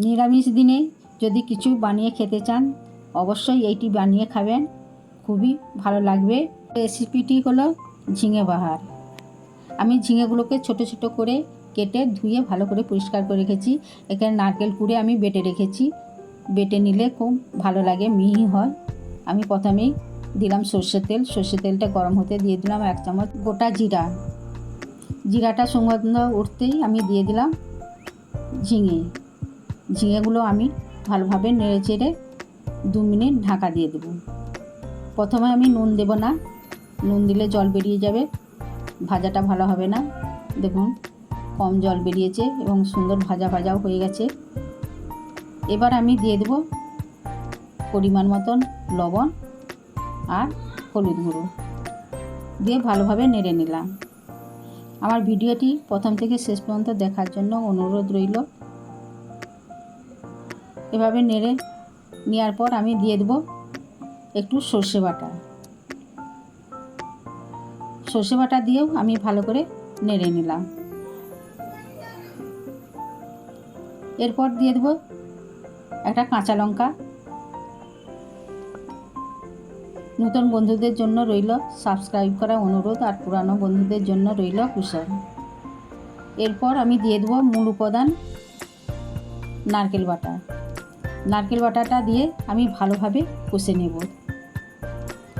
নিরামিষ দিনে যদি কিছু বানিয়ে খেতে চান, অবশ্যই এইটি বানিয়ে খাবেন। খুবই ভালো লাগবে। রেসিপিটি হলো ঝিঙে বাহার। আমি ঝিঙেগুলোকে ছোট ছোট করে কেটে ধুয়ে ভালো করে পরিষ্কার করে রেখেছি। এখানে নারকেল কুড়ে আমি বেটে রেখেছি। বেটে নিলে খুব ভালো লাগে, মিহি হয়। আমি প্রথমেই দিলাম সর্ষের তেল। সর্ষের তেলটা গরম হতে দিয়ে দিলাম এক চামচ গোটা জিরা। জিরাটা সুগন্ধ উঠতেই আমি দিয়ে দিলাম ঝিঙে। ঝিঙেগুলো আমি ভালোভাবে নেড়ে চেড়ে দু মিনিট ঢাকা দিয়ে দেব। প্রথমে আমি নুন দেব না। নুন দিলে জল বেরিয়ে যাবে। ভাজাটা ভালো হবে না। দেখুন, কম জল বেরিয়েছে এবং সুন্দর ভাজা ভাজাও হয়ে গেছে। এবার আমি দিয়ে দেব পরিমাণ মতন লবণ আর হলুদ গুঁড়ো দিয়ে ভালোভাবে নেড়ে নিলাম। আমার ভিডিওটি প্রথম থেকে শেষ পর্যন্ত দেখার জন্য অনুরোধ রইল। এভাবে নেড়ে নেওয়ার পর আমি দিয়ে দেবো একটু সর্ষে বাটা। সর্ষে বাটা দিয়েও আমি ভালো করে নেড়ে নিলাম। এরপর দিয়ে দেবো একটা কাঁচা লঙ্কা। নতুন বন্ধুদের জন্য রইল সাবস্ক্রাইব করা অনুরোধ আর পুরানো বন্ধুদের জন্য রইল কুশল। এরপর আমি দিয়ে দেবো মূল উপাদান নারকেল বাটা। নারকেল বাটাটা দিয়ে আমি ভালোভাবে কষে নেব।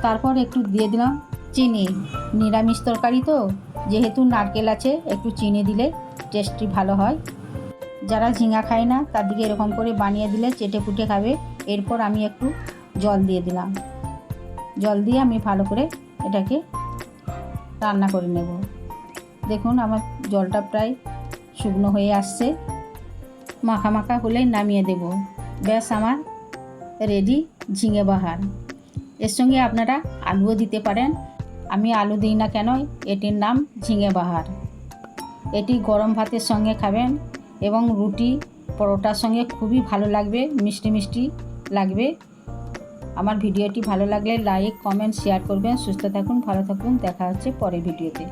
তারপর একটু দিয়ে দিলাম চিনি। নিরামিষ তরকারি তো, যেহেতু নারকেল আছে, একটু চিনি দিলে টেস্টটি ভালো হয়। যারা ঝিঙা খায় না তাদেরকে এরকম করে বানিয়ে দিলে চেটে পুটে খাবে। এরপর আমি একটু জল দিয়ে দিলাম। জল দিয়ে আমি ভালো করে এটাকে রান্না করে নেব। দেখুন, আমার জলটা প্রায় শুকনো হয়ে আসছে। মাখা মাখা হলেই নামিয়ে দেব। ব্যাস আমার রেডি ঝিঙে বাহার। এর সঙ্গে আপনারা আলুও দিতে পারেন। আমি আলু দিই না কেন? এটির নাম ঝিঙে বাহার। এটি গরম ভাতের সঙ্গে খাবেন এবং রুটি, পরোটার সঙ্গে খুবই ভালো লাগবে, মিষ্টি মিষ্টি লাগবে। আমার ভিডিওটি ভালো লাগলে লাইক কমেন্ট শেয়ার করবেন। সুস্থ থাকুন, ভালো থাকুন। দেখা হচ্ছে পরের ভিডিওতে।